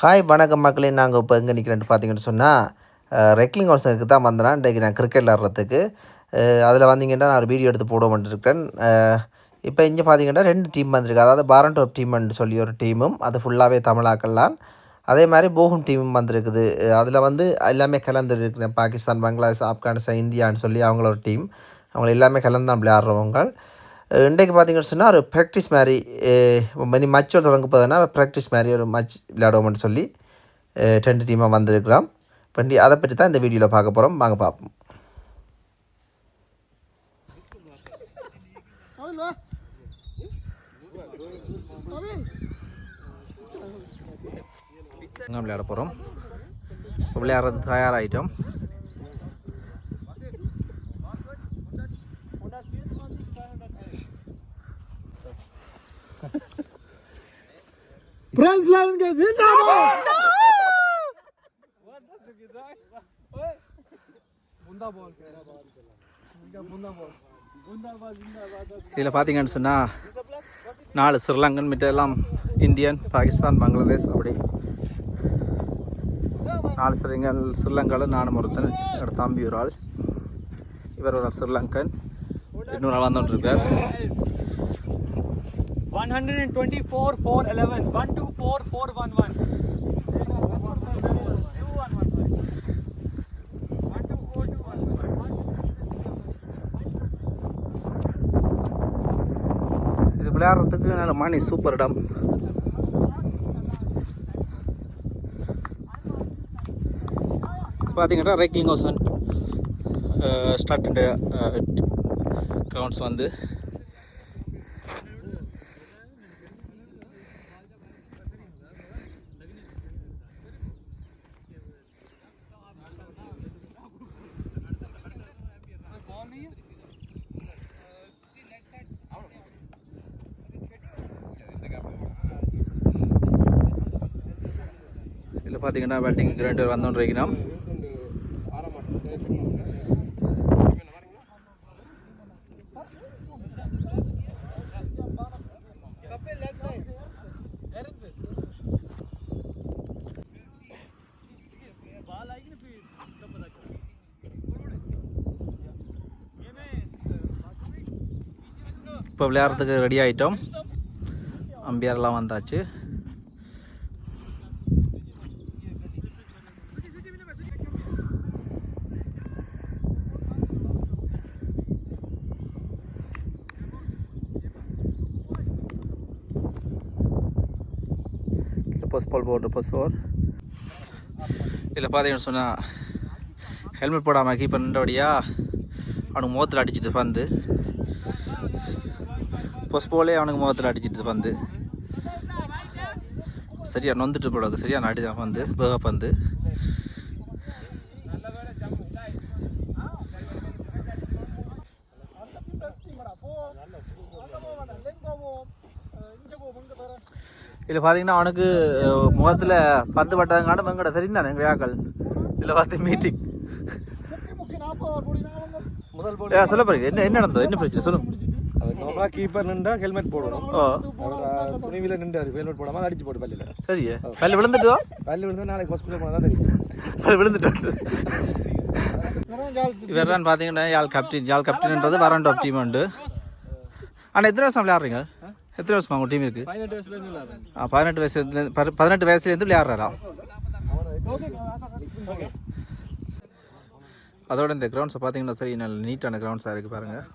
Hi வணக்கம் மக்களே. நாங்கள் இப்போ எங்கே நிற்கிறேன்ட்டு பார்த்தீங்கன்னு சொன்னால் ரெக்லிங் ஹவுஸுக்கு தான் வந்தேன். இன்றைக்கு நான் கிரிக்கெட் விளாட்றதுக்கு அதில் வந்தீங்கன்னா நான் ஒரு வீடியோ எடுத்து போட இருக்கேன் இப்போ இங்கே பார்த்தீங்கன்னா ரெண்டு டீம் வந்திருக்கு. அதாவது பாரண்டோப் டீம்னு சொல்லி ஒரு டீமும் அது ஃபுல்லாகவே தமிழாக்கள்லாம் அதே மாதிரி போகும் டீமும் வந்திருக்குது. அதில் வந்து எல்லாமே கலந்துருக்குறேன் பாகிஸ்தான் பங்களாதேஷ் ஆப்கானிஸ்தான் இந்தியான்னு சொல்லி அவங்கள ஒரு டீம் அவங்க எல்லாமே கலந்து தான் விளையாடுறவங்க. இன்றைக்கு பார்த்தீங்கன்னு சொன்னால் ஒரு ப்ராக்டிஸ் மாதிரி மணி மச்சோட தொடங்க போதுன்னா ப்ராக்டிஸ் மாதிரி ஒரு மச் விளையாடுவோம்னு சொல்லி டென்ட் ரெண்டு டீமாக வந்திருக்கலாம் பண்ணி அதை பற்றி தான் இந்த வீடியோவில் பார்க்க போகிறோம் வாங்க பார்ப்போம். விளையாட போகிறோம் விளையாடுறது தயாராகிட்டோம் Prenslerin Zindabat! இதில் பார்த்தீங்கன்னு சொன்னால் நாலு ஸ்ரீலங்கன் மிட்டெல்லாம் இந்தியன் பாகிஸ்தான் பங்களாதேஷ் அப்படி. நாலு ஸ்ரீலங்கன் ஸ்ரீலங்காவில் நானும் ஒருத்தன் தம்பி ஒரு ஆள். இவர் ஒரு ஸ்ரீலங்கன். இன்னொரு ஆள் வந்துட்டு இருக்கார். 124 411 124 411 இது விளையாடுறதுக்கு நல்ல மாணி சூப்பர் இடம். பார்த்தீங்கன்னா ரேக்கிங் ஹவுசன் ஸ்டார்ட் கிரவுண்ட்ஸ் வந்து uh, இது பார்த்தீங்கன்னா பேட்டிங் கிரைண்டர் பேர் இப்போ விளையாடுறதுக்கு ரெடி ஆகிட்டோம் அம்பியாரெலாம் வந்தாச்சு. போஸ்ட் பால் போட்டு பஸ் ஓவர் இதில் பார்த்தீங்கன்னு சொன்னால் ஹெல்மெட் போடாமல் கீப்பர் நின்றபடியா அவனுக்கு முகத்தில் அடிச்சிட்டு பந்து. போஸ்ட் போலே அவனுக்கு முகத்தில் அடிச்சிட்டு பந்து. சரியா நொந்துட்டு போடாது சரியான அடிதான் பந்து பேக பந்து. இதில் பார்த்தீங்கன்னா அவனுக்கு முகத்தில் பந்து பட்டதுங்கான வெங்கட தெரிந்தானே எங்கள் ஆக்கள் இதில் பார்த்து மீட்டிங் முதல் சொல்ல பாருங்க என்ன என்ன நடந்தது? என்ன பிரச்சனை? சொல்லுங்க. அது நார்மலா கீப்பர் நின்றா ஹெல்மெட் போடணும். துணிவில நின்றாரு. ஹெல்மெட் போடாம அடிச்சு போட்டு பல்லில. சரியே. பல்லு விழுந்துட்டோ பல்லு விழுந்து நாளைக்கு ஹாஸ்பிட்டல் போனா தான் தெரியும். பல்லு விழுந்துட்டு? இவர் தான் பார்த்தீங்கன்னா யாழ் கேப்டன் யாழ் கேப்டன்ன்றது வரண்டோ டீம் உண்டு. ஆனால் எத்தனை வருஷம் விளையாடுறீங்க எத்தனை வருஷம் உங்கள் டீம் இருக்கு? பதினெட்டு வயசுல இருந்து விளையாடுறேன் ஆ, பதினெட்டு வயசுல பதினெட்டு வயசுலேருந்து விளையாடுறாராம் அதோட இந்த கிரவுண்ட்ஸை பார்த்தீங்கன்னா சரி நல்ல நீட்டான கிரவுண்ட்ஸாக இருக்குது பாருங்கள் என்ன?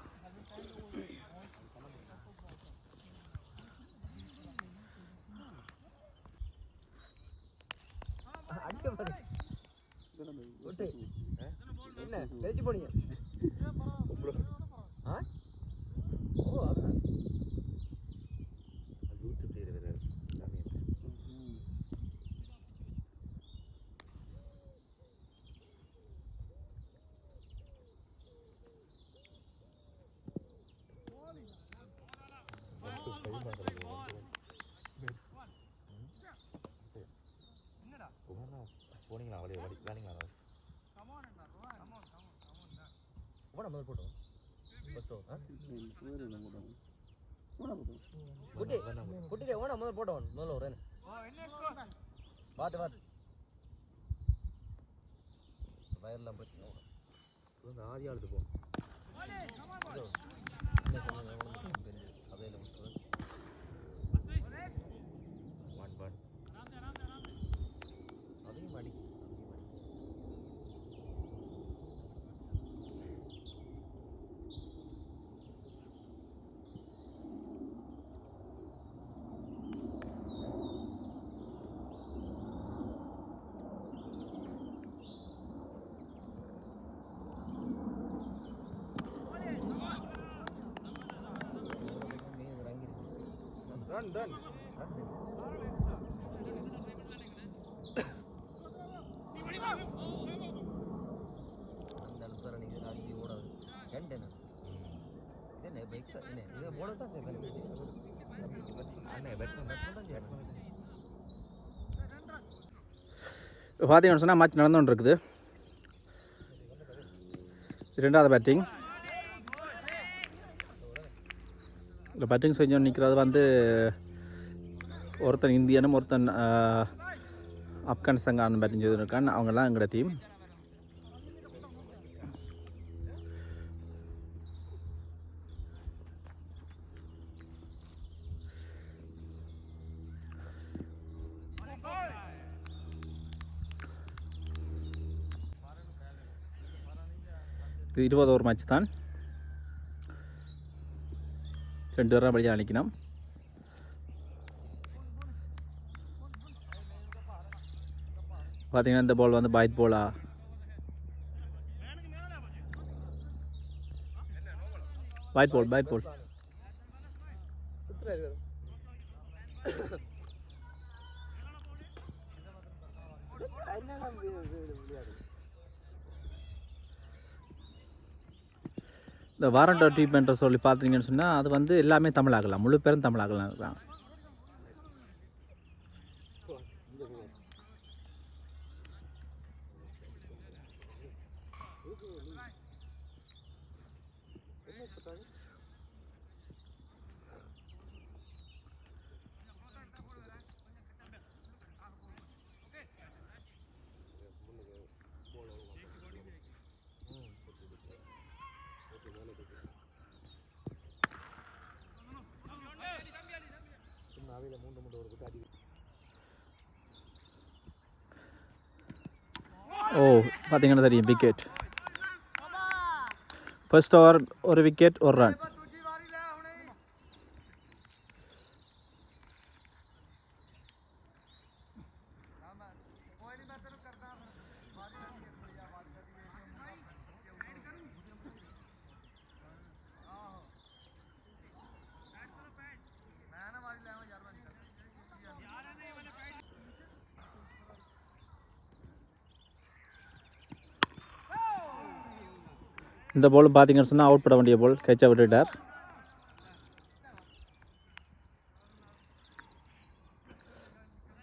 ஜெயிச்சு போனீங்க போடா முதல் போட்டோம் ஃபர்ஸ்ட் குட்டி குட்டிலே ஓனா முதல் போட்டவன் முதல்ல ஒரு பாட்டு பாட்டு வயர்லாம் பிரச்சனை ஆதி ஆளுது போ. Done, done. இப்போ பார்த்தீங்கன்னு சொன்னால் மேட்ச் நடந்துகிட்டு இருக்குது. ரெண்டாவது பேட்டிங் இல்லை பேட்டிங் செஞ்சோன்னு நிற்கிறது வந்து ஒருத்தன் இந்தியனும் ஒருத்தன் ஆஹ், ஆப்கானிஸ்தான் பேட்டிங் செய்திருக்கான் அவங்கெல்லாம் எங்களோட டீம் இது இருபது ஓவர் மேட்ச் தான் ரெண்டு பேரும் படியாக அடிக்கணும் பார்த்தீங்கன்னா இந்த பால் வந்து பாய்த் போலா பாய்ட் பால் பாய்ட் பால் இந்த வாரண்டோ ட்ரீட்மெண்ட்டை சொல்லி பார்த்தீங்கன்னு சொன்னால் அது வந்து எல்லாமே தமிழாகலாம். முழு பேரும் தமிழாகலாம். காவையில் மூன்று மூன்று ஒரு குட்டை அடி. ஓ பார்த்தீங்கன்னா தெரியும் விக்கெட் ஃபர்ஸ்ட் ஓவர் ஒரு விக்கெட் ஒரு ரன் இந்த பாலும் பார்த்தீங்கன்னு சொன்னால் அவுட் பண்ண வேண்டிய பால் கேட்சை விட்டுட்டார்.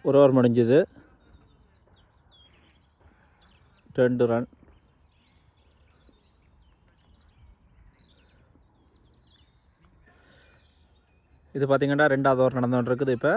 ஒரு ஓவர் முடிஞ்சுது. ரெண்டு ரன் இது பார்த்தீங்கன்னா ரெண்டாவது ஓவர் நடந்துகிட்டு இருக்குது. இப்போ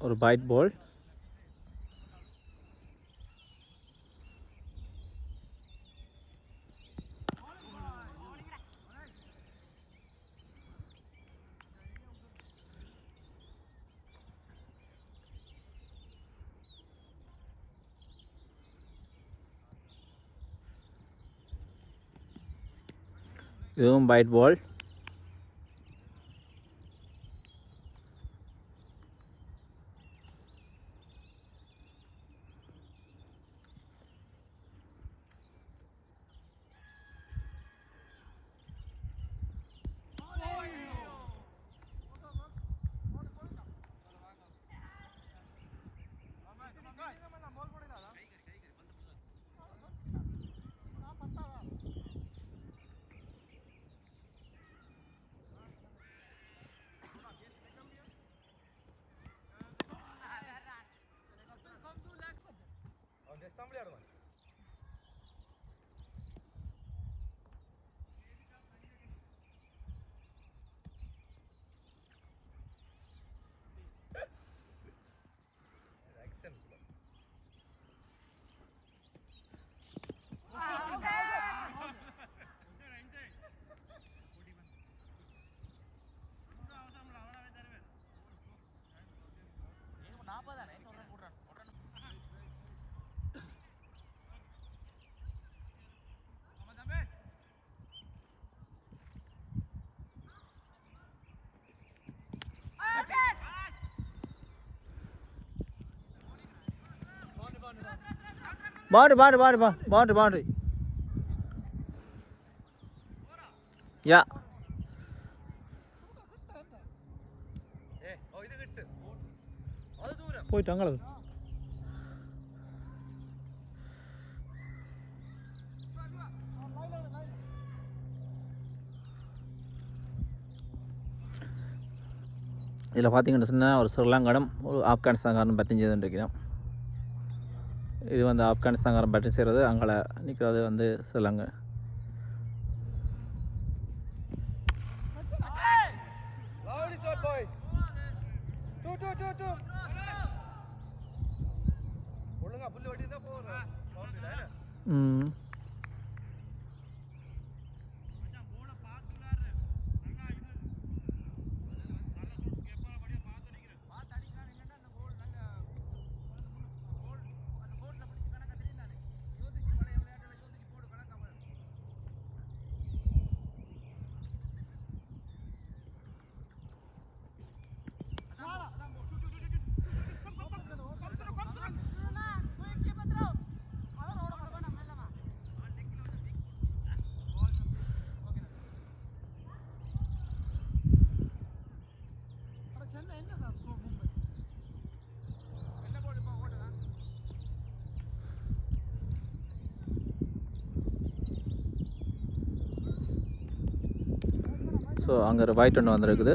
ஒரு பைட் பால் இதுவும் byte ball Boundary, boundary, boundary, boundary, boundary. Yeah. போயிட்டு அங்கே இதில் பார்த்தீங்கன்னு சொன்னால் ஒரு ஸ்ரீலங்காடும் ஒரு ஆப்கானிஸ்தான்காரனும் பேட்டிங் இருக்கிறோம் இது வந்து ஆப்கானிஸ்தான்காரன் பேட்டிங் செய்கிறது அங்கே நிற்கிறது வந்து ஸ்ரீலங்கா Lovely ஸோ அங்கே ஒரு ஒயிட் ஒன்று வந்திருக்குது.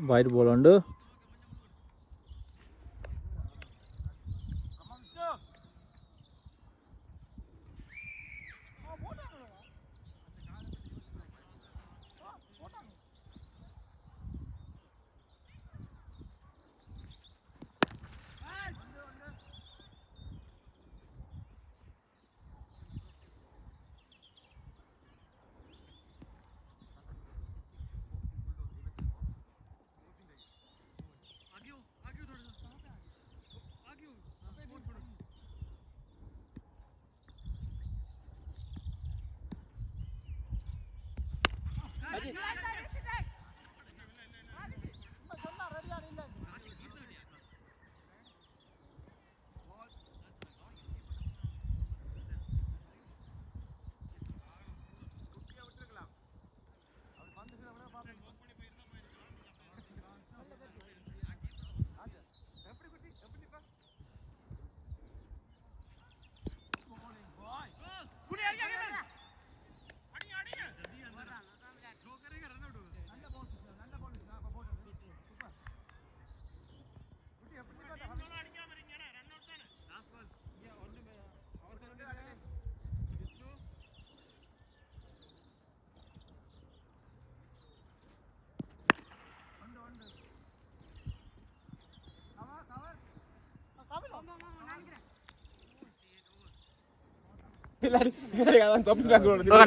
వైట్ బాల్ ఉండు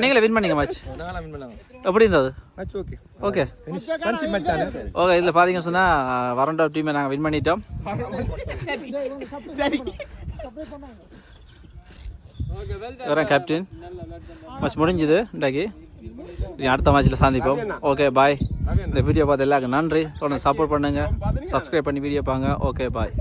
நீங்களே வின் பண்ணீங்க மேட்ச் எப்படி இருந்தது? ஓகே ஓகே ஓகே இதில் பார்த்தீங்கன்னு சொன்னால் வரண்டோ டீமை நாங்கள் வின் பண்ணிட்டோம். வரேன் கேப்டன் மேட்ச் முடிஞ்சுது இன்றைக்கு. இனி அடுத்த மேட்ச்சில் சந்திப்போம். ஓகே பாய் இந்த வீடியோ பார்த்து எல்லாருக்கும் நன்றி. தொடர்ந்து சப்போர்ட் பண்ணுங்கள் சப்ஸ்கிரைப் பண்ணி வீடியோ பாங்க. Okay bye